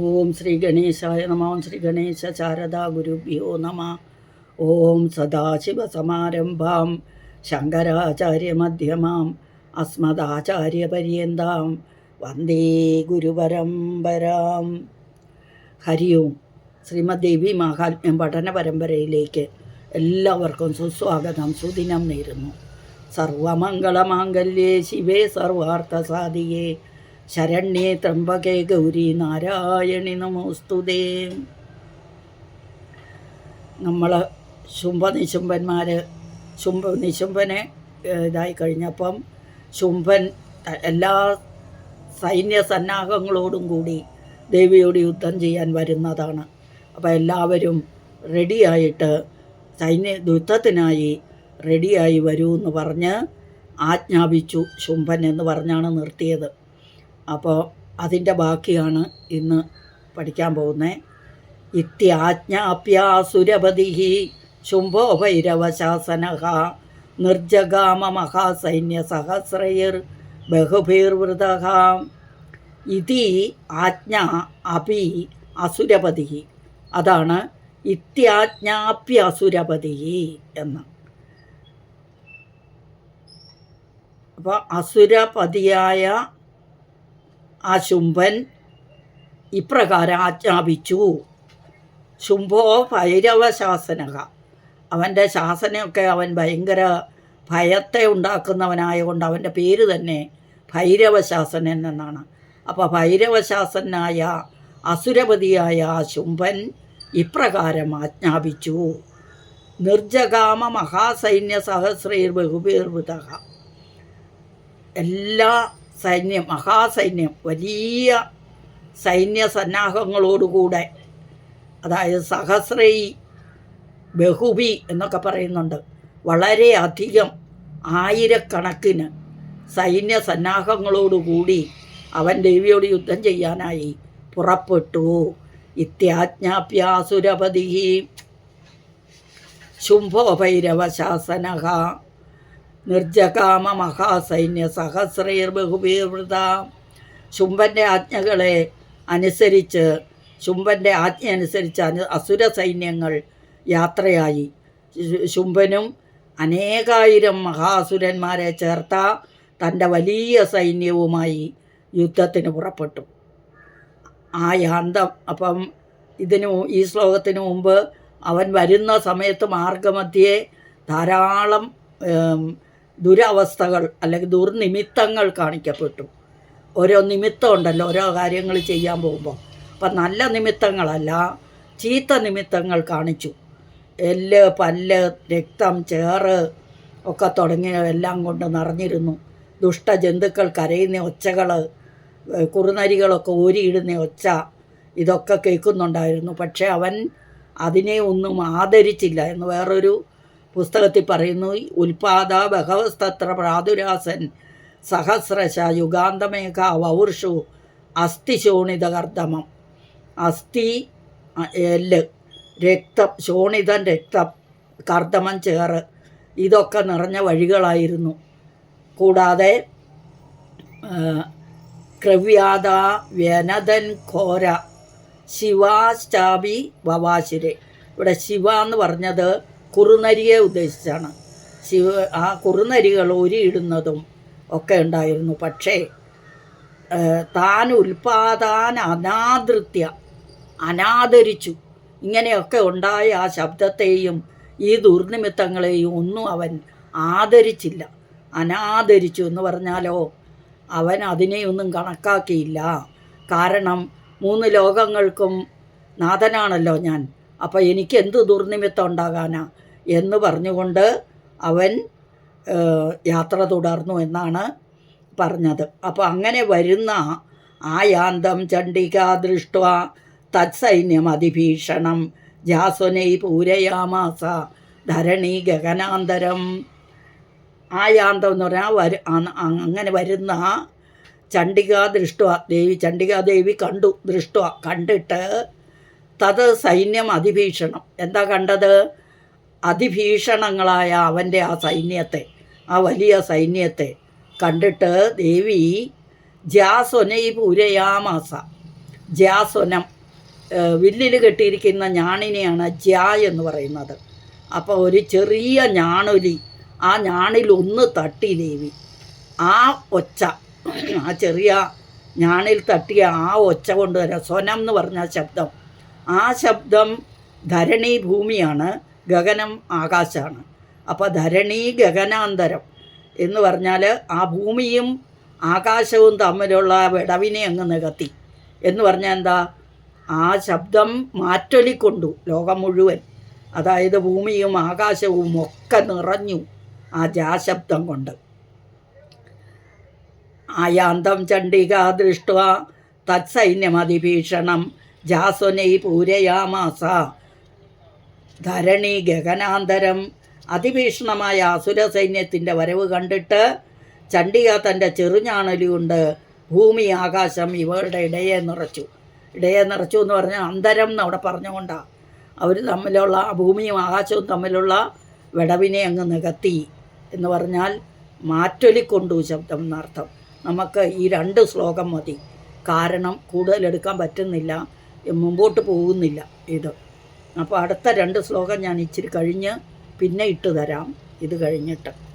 ഓം ശ്രീ ഗണേശായ നമ. ഓം ശ്രീ ഗണേശ ശാരദാ ഗുരുഭ്യോ നമ. ഓം സദാശിവസമാരംഭാം ശങ്കരാചാര്യമധ്യമാം. അസ്മദാചാര്യപര്യന്താം. വന്ദേ ഗുരുപരമ്പരാം. ഹരി ഓം. ശ്രീമദ് ദേവി മഹാത്മ്യം പഠന പരമ്പരയിലേക്ക് എല്ലാവർക്കും സുസ്വാഗതം. സുദിനം നേരുന്നു. സർവമംഗളമാംഗല്യേ ശിവേ സർവാർത്ഥസാധികേ ശരണ്യേ ത്രംബകേ ഗൗരി നാരായണി നമോസ്തുതേ. നമ്മൾ ശുംഭനിശുംഭന്മാർ ശുംഭ നിശുംഭനെ ഇതായി കഴിഞ്ഞപ്പം ശുംഭൻ എല്ലാ സൈന്യ സന്നാഹങ്ങളോടും കൂടി ദേവിയോട് യുദ്ധം ചെയ്യാൻ വരുന്നതാണ്. അപ്പോൾ എല്ലാവരും റെഡിയായിട്ട് സൈന്യ യുദ്ധത്തിനായി റെഡിയായി വരൂ എന്ന് പറഞ്ഞ് ആജ്ഞാപിച്ചു ശുംഭൻ എന്ന് പറഞ്ഞാണ് നിർത്തിയത്. അപ്പോൾ അതിന്റെ ബാക്കിയാണ് ഇന്ന് പഠിക്കാൻ പോകുന്നത്. ഇത്യാജ്ഞാപ്യാസുരപതി ശുംഭോ ഭൈരവശാസന നിർജഗാമ മഹാസൈന്യ സഹസ്രയർ ബഹുഭീർവൃത ഇതി ആജ്ഞ അപി അസുരപതി അതാണ് ഇത്യാജ്ഞാപ്യസുരപതി എന്ന്. അപ്പോൾ അസുരപതിയായ ആ ഇപ്രകാരം ആജ്ഞാപിച്ചു. ശുംഭോ ഭൈരവ ശാസനക അവന്റെ ശാസനയൊക്കെ അവൻ ഭയങ്കര ഭയത്തെ ഉണ്ടാക്കുന്നവനായതുകൊണ്ട് അവന്റെ പേര് തന്നെ ഭൈരവശാസനൻ എന്നാണ്. അപ്പോൾ ഭൈരവശാസനായ അസുരപതിയായ ആ ശുംഭൻ ഇപ്രകാരം ആജ്ഞാപിച്ചു. നിർജകാമ മഹാസൈന്യ സഹസ്രൈർ ബഹുബീർവൃത എല്ലാ സൈന്യം മഹാസൈന്യം വലിയ സൈന്യ സന്നാഹങ്ങളോടുകൂടെ അതായത് സഹസ്രൈ ബഹുബി എന്നൊക്കെ പറയുന്നുണ്ട്. വളരെയധികം ആയിരക്കണക്കിന് സൈന്യ സന്നാഹങ്ങളോടുകൂടി അവൻ ദേവിയോട് യുദ്ധം ചെയ്യാനായി പുറപ്പെട്ടു. ഇത്യാജ്ഞാപ്യാസുരപതി ശുംഭോ ഭൈരവശാസനഃ നിർജകാമ മഹാസൈന്യ സഹസ്രൈർ ബഹുപീർവൃത ശുംഭന്റെ ആജ്ഞകളെ അനുസരിച്ച് ശുംഭന്റെ ആജ്ഞ അനുസരിച്ച് അനു അസുര സൈന്യങ്ങൾ യാത്രയായി. ശുംഭനും അനേകായിരം മഹാസുരന്മാരെ ചേർത്ത തന്റെ വലിയ സൈന്യവുമായി യുദ്ധത്തിന് പുറപ്പെട്ടു. ആ യാന്തം അപ്പം ഇതിനു ഈ ശ്ലോകത്തിന് മുമ്പ് അവൻ വരുന്ന സമയത്ത് മാർഗമധ്യേ ധാരാളം ദുരവസ്ഥകൾ അല്ലെങ്കിൽ ദുർനിമിത്തങ്ങൾ കാണിക്കപ്പെട്ടു. ഓരോ നിമിത്തം ഉണ്ടല്ലോ ഓരോ കാര്യങ്ങൾ ചെയ്യാൻ പോകുമ്പോൾ. അപ്പം നല്ല നിമിത്തങ്ങളല്ല ചീത്ത നിമിത്തങ്ങൾ കാണിച്ചു. എല്ല് പല്ല് രക്തം ചേറ് ഒക്കെ തുടങ്ങിയ എല്ലാം കൊണ്ട് നിറഞ്ഞിരുന്നു. ദുഷ്ടജന്തുക്കൾ കരയുന്ന ഒച്ചകൾ കുറുനരികളൊക്കെ ഊരിയിടുന്ന ഒച്ച ഇതൊക്കെ കേൾക്കുന്നുണ്ടായിരുന്നു. പക്ഷേ അവൻ അതിനെ ഒന്നും ആദരിച്ചില്ല എന്ന് വേറൊരു പുസ്തകത്തിൽ പറയുന്നു ഉൽപാദ ബഹവസ്തത്ര പ്രാതുരാസൻ സഹസ്രശ യുഗാന്തമേഘ വൗർഷു അസ്ഥി അ, എല്ല് രക്തം ശോണിതൻ രക്തം കർദ്ദമം ചേറ് ഇതൊക്കെ നിറഞ്ഞ വഴികളായിരുന്നു. കൂടാതെ ക്രവ്യാത വ്യനതൻ ഘോര ശിവാശ്ചാപി വവാശിരെ ഇവിടെ ശിവ എന്ന് പറഞ്ഞത് കുറുനരിയെ ഉദ്ദേശിച്ചാണ്. ശിവ ആ കുറുനരികൾ ഒരിയിടുന്നതും ഒക്കെ ഉണ്ടായിരുന്നു. പക്ഷേ താൻ ഉൽപാദാൻ അനാദൃത്യ അനാദരിച്ചു. ഇങ്ങനെയൊക്കെ ഉണ്ടായ ആ ശബ്ദത്തെയും ഈ ദുർനിമിത്തങ്ങളെയും ഒന്നും അവൻ ആദരിച്ചില്ല. അനാദരിച്ചു എന്ന് പറഞ്ഞാലോ അവൻ അതിനെയൊന്നും കണക്കാക്കിയില്ല. കാരണം മൂന്ന് ലോകങ്ങൾക്കും നാഥനാണല്ലോ ഞാൻ. അപ്പോൾ എനിക്ക് എന്ത് ദുർനിമിത്തം ഉണ്ടാകാനാ എന്ന് പറഞ്ഞുകൊണ്ട് അവൻ യാത്ര തുടർന്നു എന്നാണ് പറഞ്ഞത്. അപ്പോൾ അങ്ങനെ വരുന്ന ആയാന്തം യാന്തം ചണ്ഡിക ദൃഷ്ട തത്സൈന്യം അതിഭീഷണം. ജാസ്വനൈ പൂരയാമാസ ധരണി ഗഗനാന്തരം. ആയാന്തം യാന്തം എന്ന് പറഞ്ഞാൽ വരു അങ്ങനെ വരുന്ന ചണ്ഡികാ ദൃഷ്ട ദേവി ചണ്ഡികാദേവി കണ്ടു ദൃഷ്ട കണ്ടിട്ട് തത് സൈന്യം അതിഭീഷണം. എന്താ കണ്ടത്? അതിഭീഷണങ്ങളായ അവന്റെ ആ സൈന്യത്തെ ആ വലിയ സൈന്യത്തെ കണ്ടിട്ട് ദേവി ജ്യാസ്വനൈ പൂരയാമാസ. ജ്യാസ്വനം വില്ലിൽ കെട്ടിയിരിക്കുന്ന ഞാണിനെയാണ് ജ്യാ എന്ന് പറയുന്നത്. അപ്പോൾ ഒരു ചെറിയ ഞാണൊലി ആ ഞാണിൽ ഒന്ന് തട്ടി ദേവി. ആ ഒച്ച ആ ചെറിയ ഞാണിൽ തട്ടിയ ആ ഒച്ച കൊണ്ട് തന്നെ സ്വനം എന്ന് പറഞ്ഞ ശബ്ദം ആ ശബ്ദം ധരണി ഭൂമിയാണ് ഗഗനം ആകാശമാണ് അപ്പോൾ ധരണി ഗഗനാന്തരം എന്ന് പറഞ്ഞാൽ ആ ഭൂമിയും ആകാശവും തമ്മിലുള്ള വിടവിനെ അങ്ങ് നികത്തി. എന്ന് പറഞ്ഞാൽ എന്താ? ആ ശബ്ദം മാറ്റൊലിക്കൊണ്ടു ലോകം മുഴുവൻ. അതായത് ഭൂമിയും ആകാശവും ഒക്കെ നിറഞ്ഞു ആ ജാശബ്ദം കൊണ്ട്. ആയാന്തം ചണ്ഡിക ദൃഷ്ട തത്സൈന്യമതിഭീഷണം ജാസ്വനൈ പൂരയാമാസ. ധരണി ഗഗനാന്തരം. അതിഭീഷണമായ അസുര സൈന്യത്തിന്റെ വരവ് കണ്ടിട്ട് ചണ്ഡിക തന്റെ ചെറുഞാണലി കൊണ്ട് ഭൂമി ആകാശം ഇവരുടെ ഇടയെ നിറച്ചു. ഇടയെ നിറച്ചു എന്ന് പറഞ്ഞാൽ അന്തരം എന്ന് അവിടെ പറഞ്ഞുകൊണ്ടാണ് അവർ തമ്മിലുള്ള ഭൂമിയും ആകാശവും തമ്മിലുള്ള വിടവിനെ അങ്ങ് നികത്തി എന്ന് പറഞ്ഞാൽ മാറ്റൊലിക്കൊണ്ടു ശബ്ദം എന്നർത്ഥം. നമുക്ക് ഈ രണ്ട് ശ്ലോകം മതി. കാരണം കൂടുതലെടുക്കാൻ പറ്റുന്നില്ല. മുമ്പോട്ട് പോകുന്നില്ല ഇത്. അപ്പോൾ അടുത്ത രണ്ട് ശ്ലോകം ഞാൻ ഇച്ചിരി കഴിഞ്ഞ് പിന്നെ ഇട്ട് തരാം. ഇത് കഴിഞ്ഞിട്ട്.